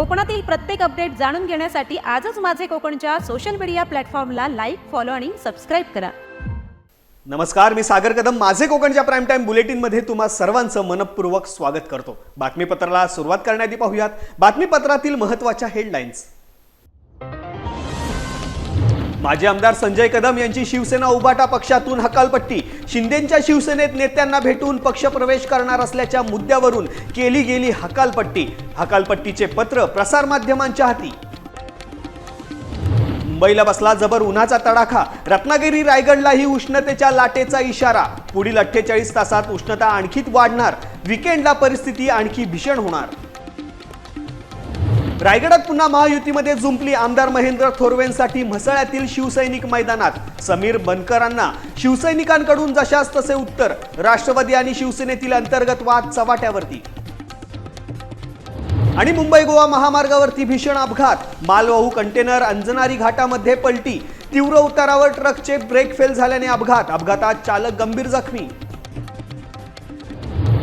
कोकणातील प्रत्येक अपडेट जाणून घेण्यासाठी आजच माझे कोकणच्या सोशल मीडिया प्लॅटफॉर्मला लाईक फॉलो आणि सबस्क्राईब करा. नमस्कार मी सागर कदम. माझे कोकणच्या प्राईम टाईम बुलेटिनमध्ये तुम्हा सर्वांचं मनपूर्वक स्वागत करतो. बातमीपत्राला सुरुवात करण्याआधी पाहूयात. बातमीपत्रातील महत्त्वाच्या हेडलाईन्स माजी आमदार संजय कदम यांची शिवसेना उबाटा पक्षातून हकालपट्टी. शिंदेच्या शिवसेनेत नेत्यांना भेटून पक्षप्रवेश करणार असल्याच्या मुद्द्यावरून केली गेली हकालपट्टी. हकालपट्टीचे पत्र प्रसारमाध्यमांच्या हाती. मुंबईला बसला जबर उन्हाचा तडाखा. रत्नागिरी रायगडलाही उष्णतेच्या लाटेचा इशारा. पुढील अठ्ठेचाळीस तासात उष्णता आणखीत वाढणार. विकेंडला परिस्थिती आणखी भीषण होणार. रायगडात पुन्हा महायुतीमध्ये जुंपली आमदार महेंद्र थोरवेंसाठी म्हसळ्यातील शिवसैनिक मैदानात. समीर बनकरांना शिवसैनिकांकडून जशास तसे उत्तर. राष्ट्रवादी आणि शिवसेनेतील अंतर्गत वाद चव्हाट्यावरती आणि मुंबई गोवा महामार्गावरती भीषण अपघात. मालवाहू कंटेनर अंजनारी घाटामध्ये पलटी. तीव्र उतारावर ट्रकचे ब्रेक फेल झाल्याने अपघात. अपघातात चालक गंभीर जखमी.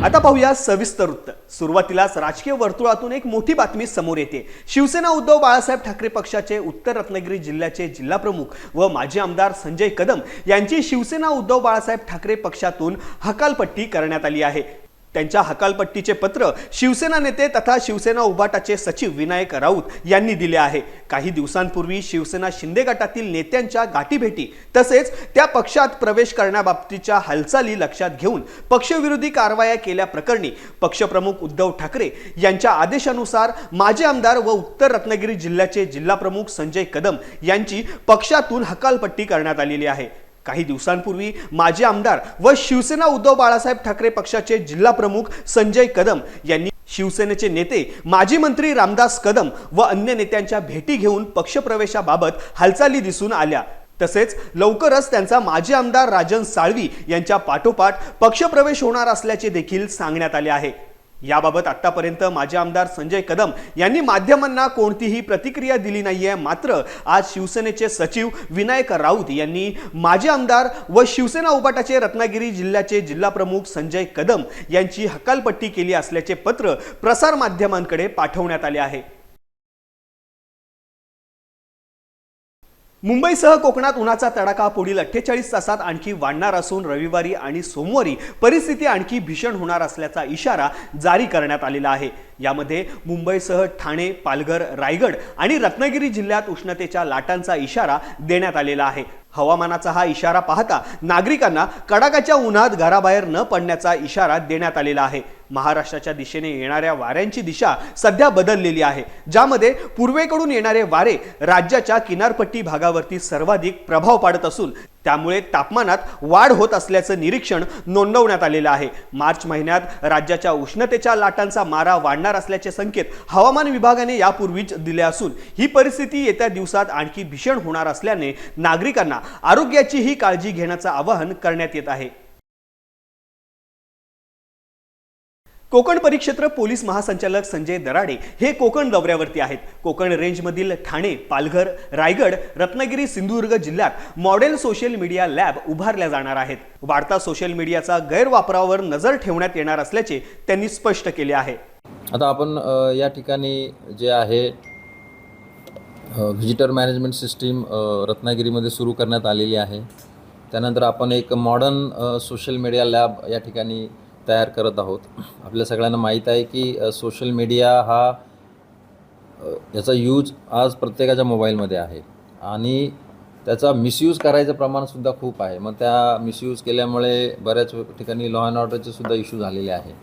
आता पाहूया सविस्तर वृत्त. सुरुवातीलाच राजकीय वर्तुळातून एक मोठी बातमी समोर येते. शिवसेना उद्धव बाळासाहेब ठाकरे पक्षाचे उत्तर रत्नागिरी जिल्ह्याचे जिल्हाप्रमुख व माजी आमदार संजय कदम यांची शिवसेना उद्धव बाळासाहेब ठाकरे पक्षातून हकालपट्टी करण्यात आली आहे. त्यांच्या हकालपट्टीचे पत्र शिवसेना नेते तथा शिवसेना उभाटाचे सचिव विनायक राऊत यांनी दिले आहे. काही दिवसांपूर्वी शिवसेना शिंदे गटातील नेत्यांच्या गाठीभेटी तसेच त्या पक्षात प्रवेश करण्याबाबतीच्या हालचाली लक्षात घेऊन पक्षविरोधी कारवाया केल्याप्रकरणी पक्षप्रमुख उद्धव ठाकरे यांच्या आदेशानुसार माजी आमदार व उत्तर रत्नागिरी जिल्ह्याचे जिल्हाप्रमुख संजय कदम यांची पक्षातून हकालपट्टी करण्यात आलेली आहे. काही दिवसांपूर्वी माजी आमदार व शिवसेना उद्धव बाळासाहेब ठाकरे पक्षाचे जिल्हा प्रमुख संजय कदम यांनी शिवसेनेचे नेते माजी मंत्री रामदास कदम व अन्य नेत्यांच्या भेटी घेऊन पक्षप्रवेशाबाबत हालचाली दिसून आल्या. तसेच लवकरच त्यांचा माजी आमदार राजन साळवी यांच्या पाठोपाठ पक्षप्रवेश होणार असल्याचे देखील सांगण्यात आले आहे. याबाबत आत्तापर्यंत माजी आमदार संजय कदम यांनी माध्यमांना कोणतीही प्रतिक्रिया दिली नाहीये. मात्र आज शिवसेनेचे सचिव विनायक राऊत यांनी माजी आमदार व शिवसेना उपाटाचे रत्नागिरी जिल्ह्याचे जिल्हाप्रमुख संजय कदम यांची हकालपट्टी केली असल्याचे पत्र प्रसार माध्यमांकडे पाठवण्यात आले आहे. मुंबईसह कोकणात उन्हाचा तडाखा पुढील अठ्ठेचाळीस तासात आणखी वाढणार असून रविवारी आणि सोमवारी परिस्थिती आणखी भीषण होणार असल्याचा इशारा जारी करण्यात आलेला आहे. यामध्ये मुंबईसह ठाणे पालघर रायगड आणि रत्नागिरी जिल्ह्यात उष्णतेच्या लाटांचा इशारा देण्यात आलेला आहे. हवामानाचा हा इशारा पाहता नागरिकांना कडाकाच्या उन्हात घराबाहेर न पडण्याचा इशारा देण्यात आलेला आहे. महाराष्ट्राच्या दिशेने येणाऱ्या वाऱ्यांची दिशा सध्या बदललेली आहे. ज्यामध्ये पूर्वेकडून येणारे वारे राज्याच्या किनारपट्टी भागावरती सर्वाधिक प्रभाव पाडत असून त्यामुळे तापमानात वाढ होत असल्याचं निरीक्षण नोंदवण्यात आलेलं आहे. मार्च महिन्यात राज्याच्या उष्णतेच्या लाटांचा मारा वाढणार असल्याचे संकेत हवामान विभागाने यापूर्वीच दिले असून ही परिस्थिती येत्या दिवसात आणखी भीषण होणार असल्याने नागरिकांना आरोग्याचीही काळजी घेण्याचं आवाहन करण्यात येत आहे. कोकण परिक्षेत्र पोलीस महासंचालक संजय दराडे हे कोकण दौऱ्यावरती आहेत. कोकण रेंजमधील ठाणे पालघर रायगड रत्नागिरी सिंधुदुर्ग जिल्ह्यात मॉडेल सोशल मीडिया लॅब उभारल्या जाणार आहेत. वाढता सोशल मीडियाचा गैरवापरावर नजर ठेवण्यात येणार असल्याचे त्यांनी स्पष्ट केले आहे. आता आपण या ठिकाणी जे आहे व्हिजिटर मॅनेजमेंट सिस्टीम रत्नागिरीमध्ये सुरू करण्यात आलेली आहे. त्यानंतर आपण एक मॉडर्न सोशल मीडिया लॅब या ठिकाणी तयार करत आहोत. आपल्या सगळ्यांना माहीत आहे की सोशल मीडिया हा याचा यूज आज प्रत्येकाच्या मोबाईलमध्ये आहे. आणि त्याचा मिसयूज करायचं प्रमाणसुद्धा खूप आहे. मग त्या मिसयूज केल्यामुळे बऱ्याच ठिकाणी लॉ अँड ऑर्डरचे सुद्धा इश्यू झालेले आहे.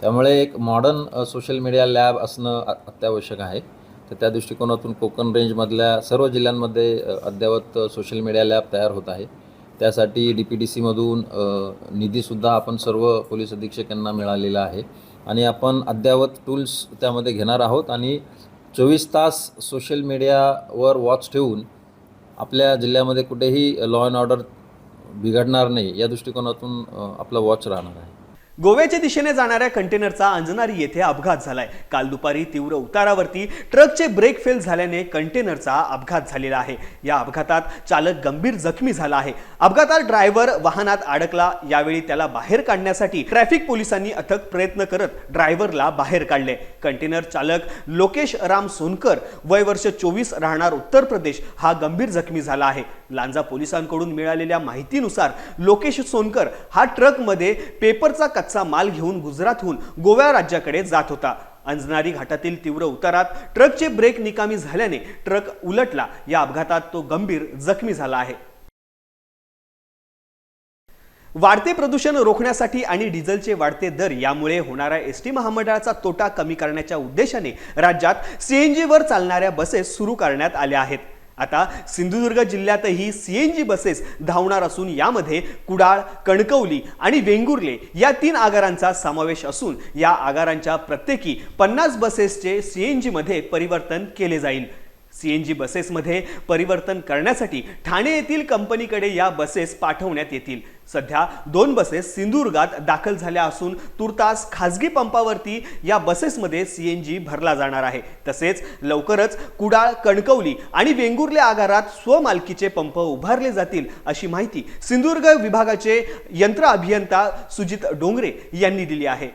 त्यामुळे एक मॉडर्न सोशल मीडिया लॅब असणं अत्यावश्यक आहे. तर त्या दृष्टिकोनातून कोकण रेंजमधल्या सर्व जिल्ह्यांमध्ये अद्ययावत सोशल मीडिया लॅब तयार होत आहे. त्यासाठी डी पी डी सीमधून निधीसुद्धा आपण सर्व पोलीस अधीक्षक यांना मिळालेला आहे. आणि आपण अद्ययावत टूल्स त्यामध्ये घेणार आहोत आणि चोवीस तास सोशल मीडियावर वॉच ठेवून आपल्या जिल्ह्यामध्ये कुठेही लॉ अँड ऑर्डर बिघडणार नाही या दृष्टिकोनातून आपलं आपला वॉच राहणार आहे. गोव्याच्या दिशेने जाणाऱ्या कंटेनरचा अंजनारी येथे अपघात झालाय. काल दुपारी तीव्र उतारावरती ट्रकचे ब्रेक फेल झाल्याने कंटेनरचा अपघात झालेला आहे. या अपघातात चालक गंभीर जखमी झाला आहे. अपघातात ड्रायव्हर वाहनात अडकला यावेळी त्याला बाहेर काढण्यासाठी ट्रॅफिक पोलिसांनी अथक प्रयत्न करत ड्रायव्हरला बाहेर काढले. कंटेनर चालक लोकेश राम सोनकर वय वर्ष चोवीस राहणार उत्तर प्रदेश हा गंभीर जखमी झाला आहे. लांजा पोलिसांकडून मिळालेल्या माहितीनुसार लोकेश सोनकर हा ट्रकमध्ये पेपरचा कच्चा माल घेऊन गुजरातहून गोव्या राज्याकडे जात होता. अंजनारी घाटातील तीव्र उतारात ट्रकचे ब्रेक निकामी झाल्याने ट्रक उलटला. या अपघातात तो गंभीर जखमी झाला आहे. वाढते प्रदूषण रोखण्यासाठी आणि डिझेलचे वाढते दर यामुळे होणारा एस टी महामंडळाचा तोटा कमी करण्याच्या उद्देशाने राज्यात सीएनजीवर चालणाऱ्या बसेस सुरू करण्यात आल्या आहेत. आता सिंधुदुर्ग जिल्ह्यातही सीएनजी बसेस धावणार असून यामध्ये कुडाळ कणकवली आणि वेंगुर्ले या तीन आगारांचा समावेश असून या आगारांच्या प्रत्येकी पन्नास बसेसचे सी एन जीमध्ये परिवर्तन केले जाईल. सीएनजी बसेसमध्ये परिवर्तन करण्यासाठी ठाणे येथील कंपनीकडे या बसेस पाठवण्यात येतील. सध्या दोन बसेस सिंधुदुर्गात दाखल झाल्या असून तुर्तास खाजगी पंपावरती या बसेसमध्ये सीएनजी भरला जाणार आहे. तसेच लवकरच कुडाळ कणकवली आणि वेंगुर्ले आगारात स्वमालकीचे पंप उभारले जातील अशी माहिती सिंधुदुर्ग विभागाचे यंत्र अभियंता सुजित डोंगरे यांनी दिली आहे.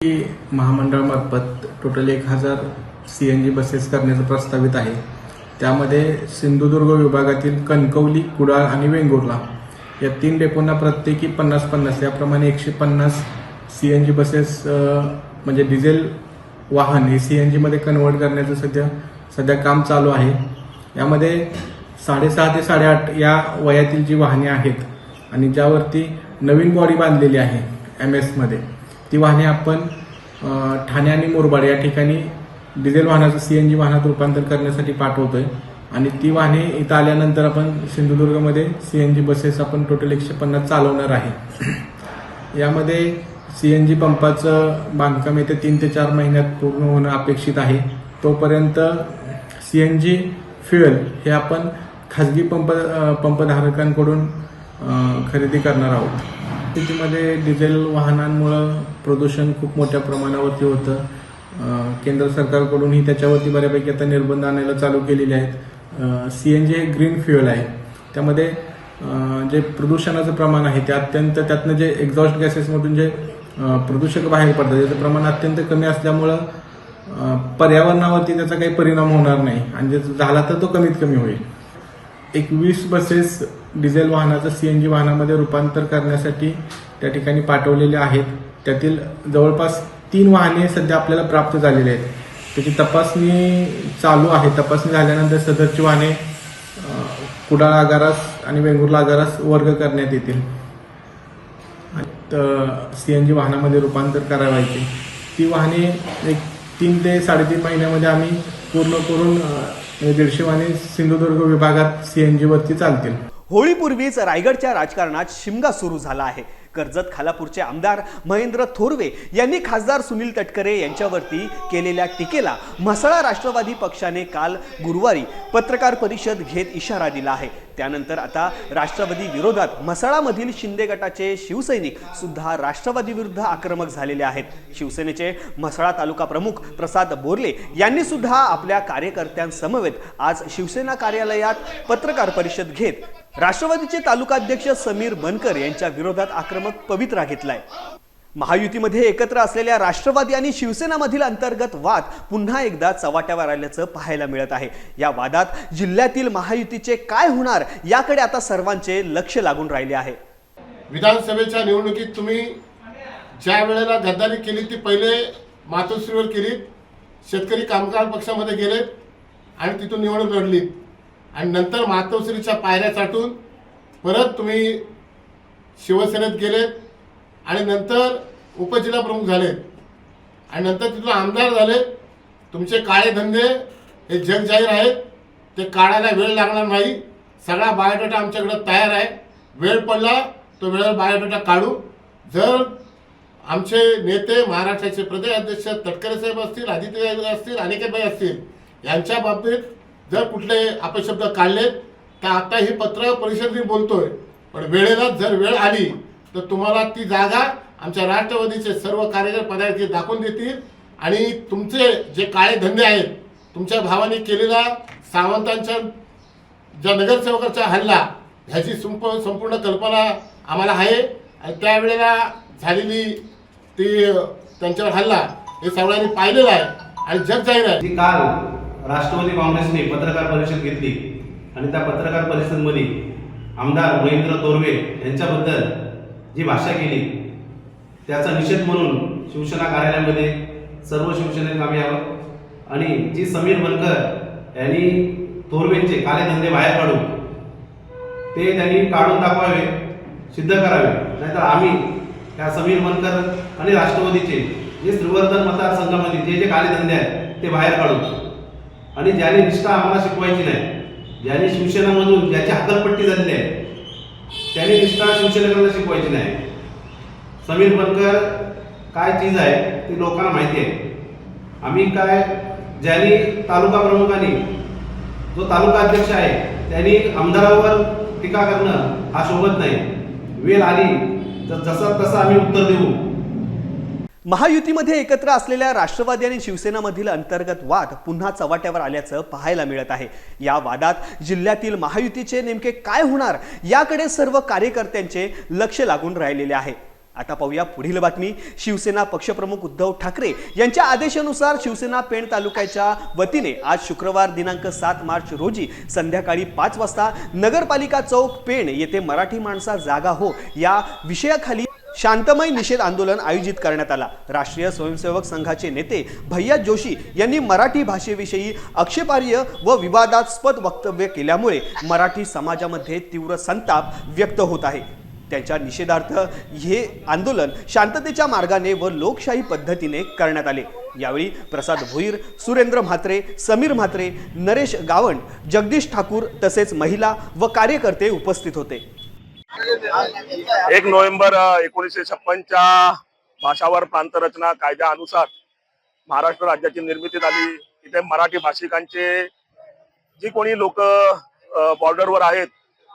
की महामंडळामार्फत टोटल एक हजार सी एन जी बसेस करण्याचं प्रस्तावित आहे. त्यामध्ये सिंधुदुर्ग विभागातील कणकवली कुडाळ आणि वेंगुर्ला या तीन डेपोंना प्रत्येकी पन्नास पन्नास याप्रमाणे एकशे पन्नास सी एन जी बसेस म्हणजे डिझेल वाहन हे सी एन जीमध्ये कन्वर्ट करण्याचं सध्या सध्या काम चालू आहे. यामध्ये साडेसहा ते साडेआठ या वयातील जी वाहने आहेत आणि ज्यावरती नवीन बॉडी बांधलेली आहे एम एसमध्ये ती वाहने आपण ठाणे आणि मुरबाड या ठिकाणी डिझेल वाहनाचं सी एन जी वाहनात रूपांतर करण्यासाठी पाठवतोय. आणि ती वाहने इथं आल्यानंतर आपण सिंधुदुर्गमध्ये सी एन जी बसेस आपण टोटल एकशे पन्नास चालवणार आहे. यामध्ये सी एन जी पंपाचं बांधकाम येत्या तीन ते चार महिन्यात पूर्ण होणं अपेक्षित आहे. तोपर्यंत सी एन जी फ्युएल हे आपण खाजगी पंप पंपधारकांकडून खरेदी करणार आहोत. स्थितीमध्ये डिझेल वाहनांमुळं प्रदूषण खूप मोठ्या प्रमाणावरती होतं. केंद्र सरकारकडूनही त्याच्यावरती बऱ्यापैकी आता निर्बंध आणायला चालू केलेले आहेत. सी एन जी हे ग्रीन फ्युएल आहे. त्यामध्ये जे प्रदूषणाचं प्रमाण आहे ते अत्यंत त्यातनं जे एक्झॉस्ट गॅसेसमधून जे प्रदूषक बाहेर पडतात त्याचं प्रमाण अत्यंत कमी असल्यामुळं पर्यावरणावरती त्याचा काही परिणाम होणार नाही. आणि जर झाला तर तो कमीत कमी होईल. एक वीस बसेस डिझेल वाहनाचं सीएनजी वाहनामध्ये रूपांतर करण्यासाठी त्या ठिकाणी पाठवलेले आहेत. त्यातील जवळपास तीन वाहने सध्या आपल्याला प्राप्त झालेली आहेत. त्याची तपासणी चालू आहे. तपासणी झाल्यानंतर सदरची वाहने कुडाळ आगारास आणि वेंगुर्ला आगारास वर्ग करण्यात येतील. सीएनजी वाहनामध्ये रूपांतर करावायचे ती वाहने एक तीन ते साडेतीन महिन्यामध्ये आम्ही पूर्ण करून म्हणजे दीडशे वाहने सिंधुदुर्ग विभागात सीएनजी वरती चालतील. होळीपूर्वीच रायगडच्या राजकारणात शिमगा सुरू झाला आहे. कर्जत खालापूरचे आमदार महेंद्र थोरवे यांनी खासदार सुनील तटकरे यांच्यावरती केलेल्या टीकेला म्हसळा राष्ट्रवादी पक्षाने काल गुरुवारी पत्रकार परिषद घेत इशारा दिला आहे. त्यानंतर आता राष्ट्रवादी विरोधात म्हसळामधील शिंदे गटाचे शिवसैनिक सुद्धा राष्ट्रवादी विरुद्ध आक्रमक झालेले आहेत. शिवसेनेचे म्हसळा तालुका प्रमुख प्रसाद बोरले यांनी सुद्धा आपल्या कार्यकर्त्यांसमवेत आज शिवसेना कार्यालयात पत्रकार परिषद घेत राष्ट्रवादीचे तालुकाध्यक्ष समीर बनकर यांच्या विरोधात आक्रमक पवित्रा घेतलाय. महायुतीमध्ये एकत्र असलेल्या राष्ट्रवादी आणि शिवसेनामधील अंतर्गत वाद पुन्हा एकदा चव्हाट्यावर आल्याचं पाहायला मिळत आहे. या वादात जिल्ह्यातील महायुतीचे काय होणार याकडे आता सर्वांचे लक्ष लागून राहिले आहे. विधानसभेच्या निवडणुकीत तुम्ही ज्या वेळेला गद्दारी केली ती पहिले मातोश्रीवर केली शेतकरी कामगार पक्षामध्ये गेले आणि तिथून निवडणूक लढली आणि नंतर मातोश्रीच्या पायऱ्या चाटून परत तुम्ही शिवसेनेत गेलेत आणि नंतर उपजिल्हा प्रमुख झालेत आणि नंतर तिथून आमदार झाले. तुमचे काळे धंदे हे जग जाहीर आहेत ते काढायला वेळ लागणार नाही. सगळा बायोडेटा आमच्याकडे तयार आहे. वेळ पडला तो वेळेवर बायोडेटा काढू. जर आमचे नेते महाराष्ट्राचे प्रदेश अध्यक्ष तटकरे साहेब असतील आदित्य असतील अनिकेतभाई असतील यांच्या बाबतीत जर कुठले अपशब्द काढलेत तर आता हे पत्र परिषदेने बोलतोय. पण वेळेला जर वेळ आली तर तुम्हाला ती जागा आमच्या राष्ट्रवादीचे सर्व कार्यकर पदाधिकारी दाखवून देतील. आणि तुमचे जे काळे धंदे आहेत तुमच्या भावाने केलेला सावंतांच्या ज्या नगरसेवकाचा हल्ला ह्याची संप संपूर्ण कल्पना आम्हाला आहे. आणि त्यावेळेला झालेली ती त्यांच्यावर हल्ला हे सगळ्यांनी पाहिलेलं आहे. आणि जग जाहीर आहे. काल राष्ट्रवादी काँग्रेसने पत्रकार परिषद घेतली आणि त्या पत्रकार परिषदेमध्ये आमदार महेंद्र तोरवे यांच्याबद्दल जी भाषा केली त्याचा निषेध म्हणून शिवसेना कार्यालयामध्ये सर्व शिवसेनेने आम्ही आहोत आणि जी समीर बनकर यांनी तोरवेंचे कार्यधंदे बाहेर काढून ते त्यांनी काढून दाखवावे सिद्ध करावे. नाहीतर आम्ही त्या समीर बनकर आणि राष्ट्रवादीचे जे श्रीवर्धन मतदारसंघामध्ये जे जे कार्यधंदे आहेत ते बाहेर काढू आणि ज्याने निष्ठा आम्हाला शिकवायची नाही ज्याने शिवसेनामधून ज्याची हकलपट्टी झालेली आहे त्याने निष्ठा शिवसेनेकडे शिकवायची नाही. समीर बनकर काय चीज आहे ती लोकांना माहिती आहे. आम्ही काय ज्यांनी तालुका प्रमुखांनी जो तालुका अध्यक्ष आहे त्यांनी आमदारावर टीका करणं हा शोभत नाही. वेळ आली तर जसं तसं आम्ही उत्तर देऊ. महायुतीमध्ये एकत्र असलेल्या राष्ट्रवादी आणि शिवसेनामधील अंतर्गत वाद पुन्हा चव्हाट्यावर आल्याचं पाहायला मिळत आहे. या वादात जिल्ह्यातील महायुतीचे नेमके काय होणार याकडे सर्व कार्यकर्त्यांचे लक्ष लागून राहिलेले आहे. आता पाहूया पुढील बातमी. शिवसेना पक्षप्रमुख उद्धव ठाकरे यांच्या आदेशानुसार शिवसेना पेण तालुक्याच्या वतीने आज शुक्रवार दिनांक सात मार्च रोजी संध्याकाळी पाच वाजता नगरपालिका चौक पेण येथे मराठी माणसा जागा हो या विषयाखाली शांतमय निषेध आंदोलन आयोजित करण्यात आला. राष्ट्रीय स्वयंसेवक संघाचे नेते भैया जोशी यांनी मराठी भाषेविषयी आक्षेपार्ह व विवादास्पद वक्तव्य केल्यामुळे मराठी समाजामध्ये तीव्र संताप व्यक्त होत आहे. त्यांच्या निषेधार्थ हे आंदोलन शांततेच्या मार्गाने व लोकशाही पद्धतीने करण्यात आले. यावेळी प्रसाद भोईर सुरेंद्र म्हात्रे समीर म्हात्रे नरेश गावंड जगदीश ठाकूर तसेच महिला व कार्यकर्ते उपस्थित होते. एक नोव्हेंबर एकोणीसशे छप्पनच्या भाषावर प्रांतरचना कायद्यानुसार महाराष्ट्र राज्याची निर्मिती झाली. इथे मराठी भाषिकांचे जी कोणी लोक बॉर्डरवर आहेत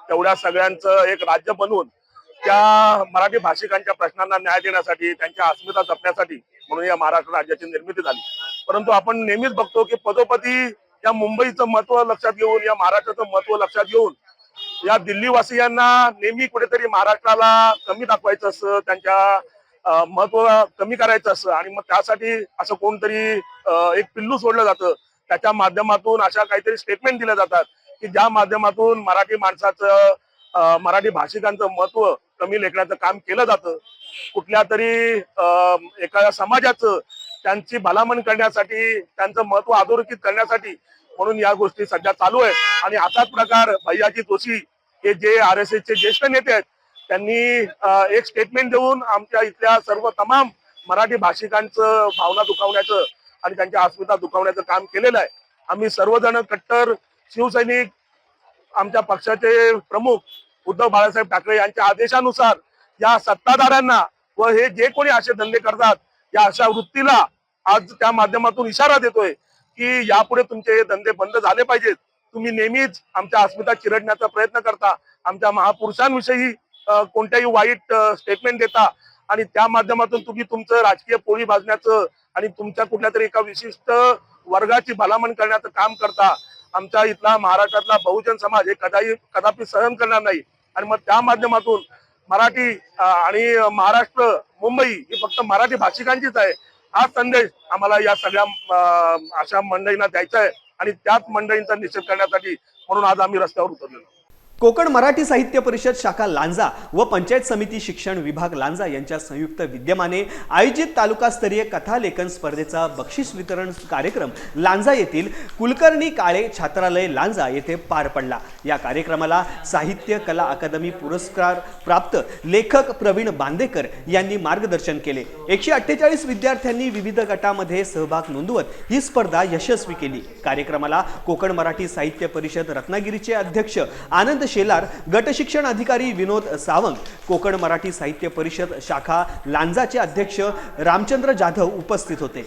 तेवढ्या सगळ्यांचं एक राज्य बनवून त्या मराठी भाषिकांच्या प्रश्नांना न्याय देण्यासाठी त्यांच्या अस्मिता जपण्यासाठी म्हणून या महाराष्ट्र राज्याची निर्मिती झाली. परंतु आपण नेहमीच बघतो की पदोपदी या मुंबईचं महत्त्व लक्षात घेऊन या महाराष्ट्राचं महत्त्व लक्षात घेऊन या दिल्लीवासियांना नेहमी कुठेतरी महाराष्ट्राला कमी दाखवायचं असं त्यांच्या महत्त्व कमी करायचं असं आणि मग त्यासाठी असं कोणतरी अं, एक पिल्लू सोडलं जातं. त्याच्या माध्यमातून अशा काहीतरी स्टेटमेंट दिल्या जातात की ज्या माध्यमातून मराठी माणसाचं मराठी भाषिकांचं महत्त्व कमी लेखण्याचं काम केलं जातं. कुठल्या तरी एखाद्या समाजाचं त्यांची भलामण करण्यासाठी त्यांचं महत्त्व अधोरेखित करण्यासाठी म्हणून या गोष्टी सध्या चालू आहेत. आणि असाच प्रकार भैयाजी जोशी हे जे आर एस एसचे ज्येष्ठ नेते आहेत त्यांनी एक स्टेटमेंट देऊन आमच्या इथल्या सर्व तमाम मराठी भाषिकांचं भावना दुखावण्याचं आणि त्यांच्या अस्मिता दुखावण्याचं काम केलेलं आहे. आम्ही सर्वजण कट्टर शिवसैनिक आमच्या पक्षाचे प्रमुख उद्धव बाळासाहेब ठाकरे यांच्या आदेशानुसार या सत्ताधाऱ्यांना व हे जे कोणी असे धंदे करतात या अशा वृत्तीला आज त्या माध्यमातून इशारा देतोय की यापुढे तुमचे हे धंदे बंद झाले पाहिजेत. तुम्ही नेहमीच आमच्या अस्मिता चिरडण्याचा प्रयत्न करता. आमच्या महापुरुषांविषयी कोणत्याही वाईट स्टेटमेंट देता. आणि त्या माध्यमातून तुम्ही तुमचं राजकीय पोळी भाजण्याचं आणि तुमच्या कुठल्या तरी एका विशिष्ट वर्गाची भलामण करण्याचं काम करता. आमच्या इथला महाराष्ट्रातला बहुजन समाज हे कदाही कदापि सहन करणार नाही. आणि मग त्या माध्यमातून मराठी आणि महाराष्ट्र मुंबई ही फक्त मराठी भाषिकांचीच आहे. हा संदेश आम्हाला या सगळ्या अशा मंडळींना द्यायचा आहे. आणि त्याच मंडळींचा निषेध करण्यासाठी म्हणून आज आम्ही रस्त्यावर उतरलेलो कोकण मराठी साहित्य परिषद शाखा लांजा व पंचायत समिती शिक्षण विभाग लांजा यांच्या संयुक्त विद्यमाने आयोजित तालुकास्तरीय कथालेखन स्पर्धेचा बक्षीस वितरण कार्यक्रम लांजा येथील कुलकर्णी काळे छात्रालय लांजा येथे पार पडला. या कार्यक्रमाला साहित्य कला अकादमी पुरस्कार प्राप्त लेखक प्रवीण बांदेकर यांनी मार्गदर्शन केले. एकशे अठ्ठेचाळीस विद्यार्थ्यांनी विविध गटामध्ये सहभाग नोंदवत ही स्पर्धा यशस्वी केली. कार्यक्रमाला कोकण मराठी साहित्य परिषद रत्नागिरीचे अध्यक्ष आनंद शेलार गट शिक्षण अधिकारी विनोद सावंत कोकण मराठी साहित्य परिषद शाखा लांजाचे अध्यक्ष रामचंद्र जाधव उपस्थित होते.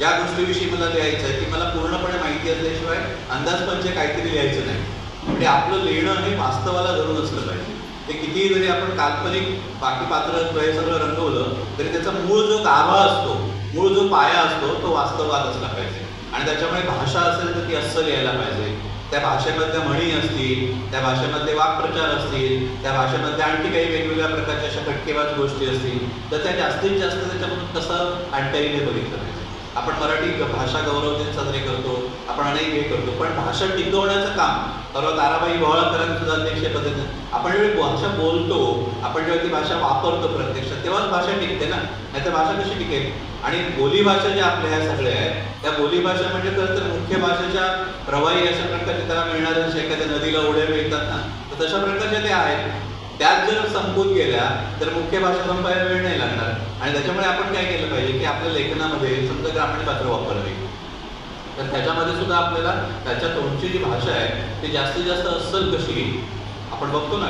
या गोष्टीविषयी मला लिहायचं आहे की मला पूर्णपणे माहिती असल्याशिवाय अंदाजपंच काहीतरी लिहायचं नाही. म्हणजे आपलं लिहिणं हे वास्तवाला धरून असलं पाहिजे. ते कितीही जरी आपण काल्पनिक बाकी पात्र हे सगळं रंगवलं तरी त्याचा मूळ जो गाभा असतो मूळ जो पाया असतो तो वास्तवात असला पाहिजे. आणि त्याच्यामुळे भाषा असेल तर ती अस्सल यायला पाहिजे. त्या भाषेमधल्या म्हणी असतील त्या भाषेमधले वाक्प्रचार असतील त्या भाषेमधल्या आणखी काही वेगवेगळ्या प्रकारच्या अशा खटकेबाज गोष्टी असतील तर त्या जास्तीत जास्त त्याच्यामधून कसं आणता येईल हे बघितलं पाहिजे? आपण मराठी भाषा गौरव दिन साजरे करतो आपण अनेक हे करतो पण भाषा टिकवण्याचं काम परवा ताराबाई भोळाकरांनी सुद्धा आपण जेव्हा भाषा बोलतो आपण जेव्हा ती भाषा वापरतो प्रत्यक्षात तेव्हाच भाषा टिकते ना? नाही तर भाषा कशी टिकेल? आणि बोलीभाषा ज्या आपल्या ह्या सगळ्या आहेत त्या बोलीभाषा म्हणजे खरं तर मुख्य भाषेच्या प्रवाही अशा प्रकारचे त्याला मिळणाऱ्या जशा एखाद्या नदीला उड्या मिळतात ना? तर तशा प्रकारच्या त्या आहेत. त्यात जर संपून गेल्या तर मुख्य भाषा संपायला वेळ नाही लागणार. आणि त्याच्यामुळे आपण काय केलं पाहिजे की आपल्या लेखनामध्ये समजा ग्रामीण पात्र वापरली तर त्याच्यामध्ये सुद्धा आपल्याला त्याच्या तोंडची जी भाषा आहे ती जास्तीत जास्त अस्सल कशी आपण बघतो ना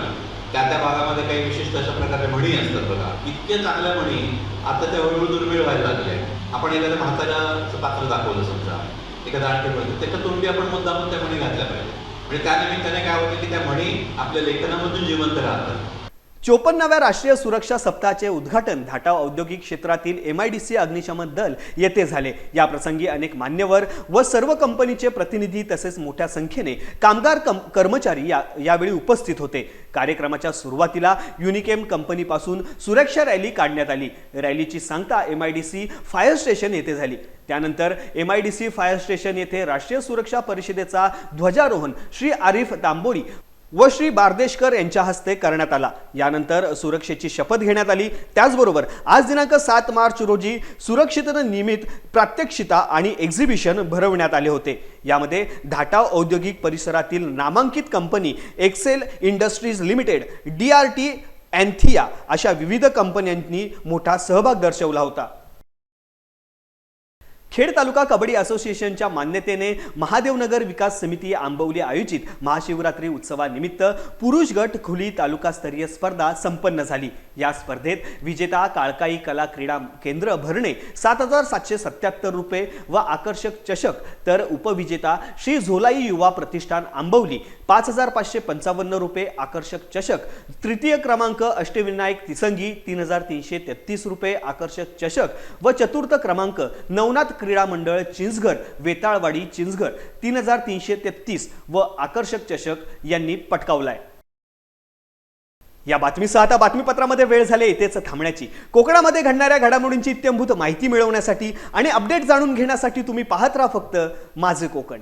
त्या त्या भागामध्ये काही विशिष्ट अशा प्रकारे म्हणी असतात बघा. इतक्या चांगल्या म्हणी आता त्या हळूहळू दुर्मिळ व्हायला लागल्या आपण एखाद्या म्हाताऱ्याचं पात्र दाखवलं समजा एखादा आणखी म्हणतो त्याच्या तोंडी आपण मुद्दामून त्या म्हणी घातल्या पाहिजे म्हणजे त्या निमित्ताने काय होतं की त्या म्हणी आपल्या लेखनामधून जिवंत राहतात. चोपन्नाव्या राष्ट्रीय सुरक्षा सप्ताहाचे उद्घाटन धाटाव औद्योगिक क्षेत्रातील एम आय डी सी अग्निशमन दल येथे झाले. या प्रसंगी अनेक मान्यवर व सर्व कंपनीचे प्रतिनिधी तसेच मोठ्या संख्येने कामगार कम कर्मचारी या यावेळी उपस्थित होते. कार्यक्रमाच्या सुरुवातीला युनिकेम कंपनीपासून सुरक्षा रॅली काढण्यात आली. रॅलीची सांगता M I D C fire station येथे झाली. त्यानंतर M I D C fire station येथे राष्ट्रीय सुरक्षा परिषदेचा ध्वजारोहण श्री आरिफ तांबोरी व श्री बारदेशकर यांच्या हस्ते करण्यात आला. यानंतर सुरक्षेची शपथ घेण्यात आली. त्याचबरोबर आज दिनांक सात मार्च रोजी सुरक्षिततेनिमित्त प्रात्यक्षिता आणि एक्झिबिशन भरवण्यात आले होते. यामध्ये धाटाव औद्योगिक परिसरातील नामांकित company Excel Industries Limited D R T Anthea अशा विविध कंपन्यांनी मोठा सहभाग दर्शवला होता. खेड तालुका कबड्डी असोसिएशनच्या मान्यतेने महादेवनगर विकास समिती आंबवली आयोजित महाशिवरात्री उत्सवानिमित्त पुरुष गट खुली तालुकास्तरीय स्पर्धा संपन्न झाली. या स्पर्धेत विजेता काळकाई कला क्रीडा केंद्र भरणे सात हजार सातशे सत्याहत्तर रुपये व आकर्षक चषक तर उपविजेता श्री झोलाई युवा प्रतिष्ठान आंबवली. पाच हजार पाचशे पंचावन्न रुपये आकर्षक चषक तृतीय क्रमांक अष्टविनायक तिसंगी तीन हजार तीनशे तेहतीस रुपये आकर्षक चषक व चतुर्थ क्रमांक नवनाथ क्रीडा मंडळ चिंचघर वेताळवाडी चिंचघर तीन हजार तीनशे तेहतीस व आकर्षक चषक यांनी पटकावलाय. या बातमीसह आता बातमीपत्रामध्ये वेळ झाली इथेच थांबण्याची. कोकणामध्ये घडणाऱ्या घडामोडींची इत्यंभूत माहिती मिळवण्यासाठी आणि अपडेट जाणून घेण्यासाठी तुम्ही पाहत राहा फक्त माझे कोकण.